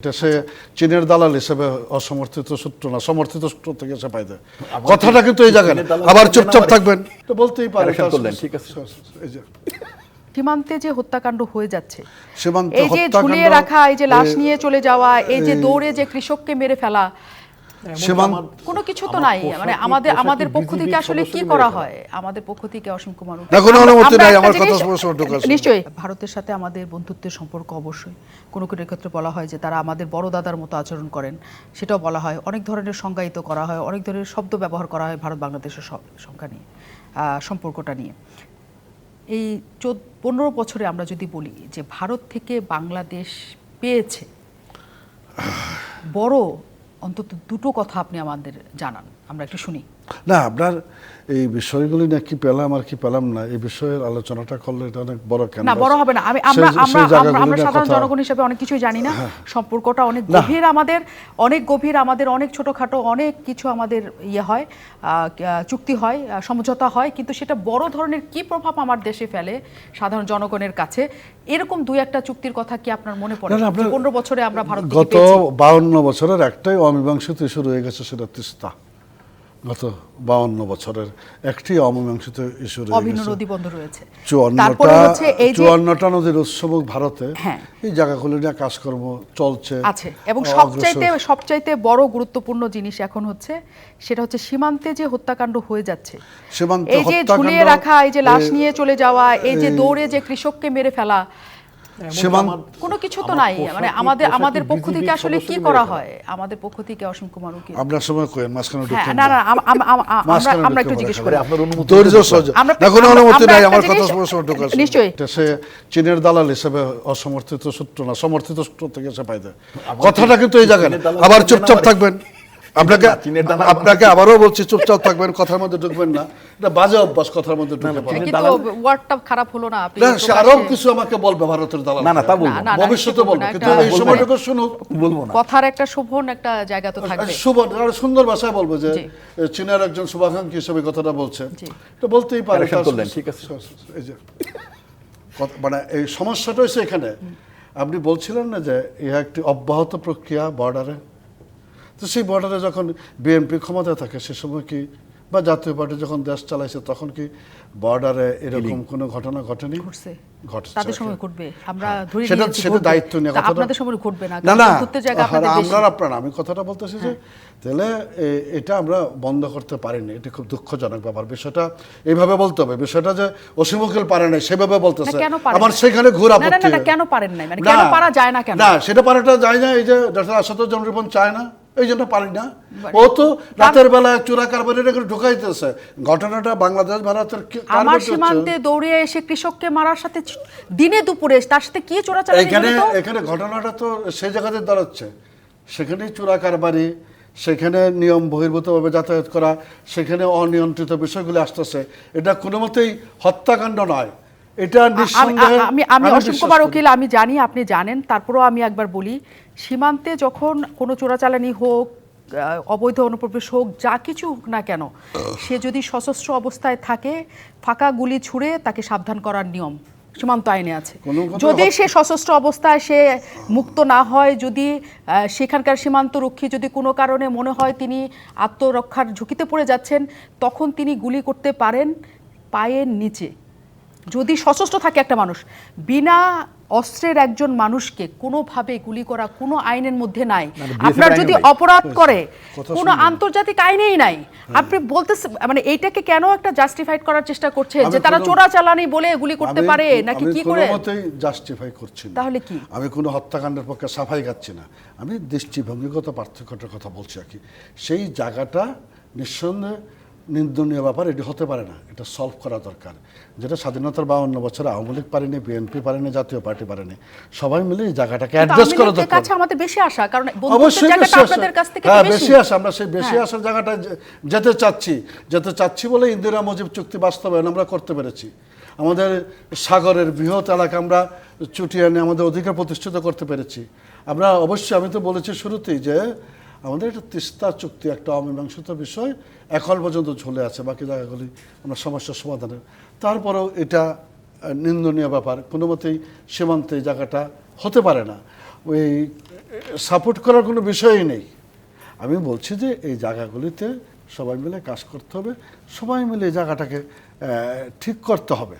এটা সে চীনের দালাল হিসেবে অসমর্থিত সূত্র না সমর্থিত সূত্র থেকে সে পাইতে কথাটা কিন্তু এই জায়গায় আবার চুপচাপ থাকবেন। তো বলতেই পারে ঠিক আছে। যে সীমান্তে যে হত্যাকাণ্ড হয়ে যাচ্ছে সীমান্তে এই যে ঝুলিয়ে রাখা এই যে লাশ নিয়ে চলে যাওয়া এই যে দৌড়ে যে কৃষককে মেরে ফেলা কোনো কিছু তো নাই। মানে আমাদের আমাদের পক্ষ থেকে আসলে কি করা হয়? আমাদের পক্ষ থেকে অসীম কুমার কোনো অনুমতি নাই, আমার কথা শুনে শুনে ঢোকার জন্য। নিশ্চয়ই ভারতের সাথে আমাদের বন্ধুত্বের সম্পর্ক অবশ্যই। কোনো কোনো ক্ষেত্রে বলা হয় যে তারা আমাদের বড় দাদার মতো আচরণ করেন। সেটাও বলা হয়। অনেক ধরনের সংজ্ঞায়িত করা হয়। অনেক ধরনের শব্দ ব্যবহার করা হয় ভারত বাংলাদেশের সংখ্যা নিয়ে আহ, সম্পর্কটা নিয়ে। এই চোদ্দ পনেরো বছরে আমরা যদি বলি যে ভারত থেকে বাংলাদেশ পেয়েছে বড় অন্তত দুটো কথা আপনি আমাদের জানান। আমরা একটু শুনি। না আপনার এই বিষয়গুলি না কি পেলাম আর কি পেলাম না এই বিষয়ের আলোচনাটা করলে এটা অনেক বড় কেন না বড় হবে না। আমি আমরা আমরা আমরা- সাধারণ জনগণ হিসেবে অনেক কিছুই জানি না। সম্পর্কটা অনেক হ্যাঁ। গভীর আমাদের অনেক গভীর আমাদের অনেক ছোটখাটো অনেক কিছু আমাদের ইয়ে হয় চুক্তি হয় সমঝোতা হয় কিন্তু সেটা বড় ধরনের কি প্রভাব আমার দেশে ফেলে সাধারণ জনগণের কাছে? এরকম দুই একটা চুক্তির কথা কি আপনার মনে পড়ে? পনেরো বছরে আমরা ভারত গত? বাউন্ন বছরের একটাই অমীমাংসিত ইস্যু রয়ে গেছে সেটা তিস্তা। গত বাউন্ন বছরের একটি অমীমাংসিত ইস্যু রয়েছে। চুয়ান্নটা নদীর ভারতে হ্যাঁ। এই জায়গাগুলো নিয়ে কাজকর্ম চলছে। আছে। এবং। সবচাইতে সবচাইতে বড় গুরুত্বপূর্ণ জিনিস এখন হচ্ছে সেটা হচ্ছে সীমান্তে যে হত্যাকাণ্ড হয়ে যাচ্ছে। সীমান্তে এই যে ঝুলিয়ে রাখা এই যে লাশ নিয়ে চলে যাওয়া এই যে দৌড়ে যে কৃষককে মেরে ফেলা কোনো কিছু তো নাই। মানে আমাদের আমাদের পক্ষ থেকে আসলে কি করা হয়? আমাদের পক্ষ থেকে অসীম কুমার উকিল। আপনার সময় মাঝখানে হ্যাঁ না না। না আম- আম- আম- আম- আমরা আমরা একটু জিজ্ঞেস করি। আপনার অনুমতি ধৈর্য সহজ আমরা- না কোনো অনুমতি নাই আমার কথা সময় সময় ঢোকার নিশ্চয়ই। সে চীনের দালাল হিসেবে অসমর্থিত সূত্র না সমর্থিত সূত্র থেকে সে পাইতে কথাটা কিন্তু এই জায়গায় আবার চুপচাপ থাকবেন। আপনাকে চীনের আপনাকে আবারও বলছি চুপচাপ থাকবেন কথার মধ্যে ঢুকবেন না। এটা বাজে অভ্যাস কথার মধ্যে ঢুকে পড়া কিন্তু ওয়ার্ডটা খারাপ হলো না আপনি না সে আরও কিছু আমাকে বলবে ভারতের দালাল। না না তা বলব ভবিষ্যতে বলব কিন্তু এই সময়টুকু শুনুক বলব না। কথার একটা শোভন একটা জায়গা তো থাকবে। শুভ আর সুন্দর ভাষায় বলব যে চীনের একজন শুভাকাঙ্ক্ষী হিসেবে কথাটা বলছে তো বলতেই পারে ঠিক আছে। এই যে মানে এই সমস্যাটা হচ্ছে এখানে। আপনি বলছিলেন না যে ইহা একটি অব্যাহত প্রক্রিয়া বর্ডারে? তো সেই বর্ডারে যখন বিএনপি ক্ষমতায় থাকে সে সময় কি বা জাতীয় পার্টি যখন দেশ চালাইছে তখন কি বর্ডারে এরকম কোনো ঘটনা ঘটেনি? ঘটছে। ঘটছে তাদের সময় ঘটবে। আমরা ধরে সেটা সেটা দায়িত্ব নিয়ে তা আপনাদের সময় ঘটবে না না না। বন্ধুত্বের জায়গা আহারে, আপনাদের বেশি। আমরা আপনার আমি কথাটা বলতেছি যে তাহলে এটা আমরা বন্ধ করতে পারিনি। এটা খুব দুঃখজনক ব্যাপার। বিষয়টা এইভাবে বলতে হবে। বিষয়টা যে অসীমুখিল পারে নাই সেভাবে বলতেছে। আমার না? সেখানে ঘুর না, না, না, আপত্তি। না, কেন পারেন? মানে কেন পারা যায় না কেন? না সেটা পারাটা যায় না। এই যে ডক্টর আসাদুজ্জামান রিপন চায় না? এই জন্য পারি না। ও তো রাতের বেলা চোরা কারবারির এখানে ঢুকাইতেছে। ঘটনাটা বাংলাদেশ ভারতের আমার সীমান্তে দৌড়ে এসে কৃষককে মারার সাথে দিনে দুপুরে তার সাথে কি চোরাচালানি এখানে এখানে ঘটনাটা তো সে জায়গাতে দাঁড়াচ্ছে। সেখানেই চোরা কারবারি সেখানে নিয়ম বহির্ভূতভাবে যাতায়াত করা সেখানে অনিয়ন্ত্রিত বিষয়গুলি আসতেছে। এটা কোনো মতেই হত্যাকাণ্ড নয়। এটা আমি আমি কুমার উকিল আমি জানি আপনি জানেন তারপরেও আমি একবার বলি সীমান্তে যখন কোনো চোরাচালানি হোক অবৈধ অনুপ্রবেশ হোক যা কিছু হোক না কেন সে যদি সশস্ত্র অবস্থায় থাকে ফাঁকা গুলি ছুড়ে তাকে সাবধান করার নিয়ম সীমান্ত আইনে আছে। যদি সে সশস্ত্র অবস্থায় সে মুক্ত না হয় যদি সেখানকার সীমান্ত রক্ষী যদি কোনো কারণে মনে হয় তিনি আত্মরক্ষার ঝুঁকিতে পড়ে যাচ্ছেন তখন তিনি গুলি করতে পারেন পায়ের নিচে। যদি সশস্ত্র থাকে একটা মানুষ বিনা অস্ত্রের একজন মানুষকে কোনোভাবে গুলি করা কোনো আইনের মধ্যে নাই। আপনার যদি অপরাধ করে কোনো আন্তর্জাতিক আইনেই নাই। আপনি বলতে মানে এইটাকে কেন একটা জাস্টিফাইড করার চেষ্টা করছে যে তারা কোনো- চোরাচালানি বলে গুলি করতে পারে নাকি কি করে? জাস্টিফাই করছি তাহলে কি? আমি কোনো হত্যাকাণ্ডের পক্ষে সাফাই গাচ্ছি না। আমি দৃষ্টিভঙ্গিগত পার্থক্যটার কথা বলছি আর কি। সেই জায়গাটা নিঃসন্দেহে নিন্দনীয় ব্যাপার এটি হতে পারে না। এটা সলভ করা দরকার। যেটা স্বাধীনতার বাউন্ন বছরে আওয়ামী লীগ পারেনি বিএনপি পারেনি জাতীয় পার্টি পারেনি সবাই মিলে এই জায়গাটাকে অ্যাডজাস্ট করা দরকার। কাছে আমাদের বেশি আশা কারণ অবশ্যই বেশি আসা। আপনাদের কাছ থেকে হ্যাঁ বেশি। আসা আমরা সেই বেশি হ্যাঁ। আসার জায়গাটায় যেতে চাচ্ছি যেতে চাচ্ছি বলে ইন্দিরা মুজিব চুক্তি বাস্তবায়ন আমরা করতে পেরেছি। আমাদের সাগরের বৃহৎ এলাকা আমরা চুটিয়ে এনে আমাদের অধিকার প্রতিষ্ঠিত করতে পেরেছি। আমরা অবশ্যই আমি তো বলেছি শুরুতেই যে আমাদের একটা তিস্তা চুক্তি, একটা অমীমাংসিত বিষয় এখন পর্যন্ত ঝুলে আছে, বাকি জায়গাগুলি আমরা সমস্যার সমাধানের তারপরেও এটা নিন্দনীয় ব্যাপার, কোনো মতেই সীমান্তে জায়গাটা হতে পারে না। ওই, সাপোর্ট করার কোনো বিষয়ই নেই। আমি বলছি যে এই জায়গাগুলিতে সবাই মিলে কাজ করতে হবে, সবাই মিলে এই জায়গাটাকে ঠিক করতে হবে।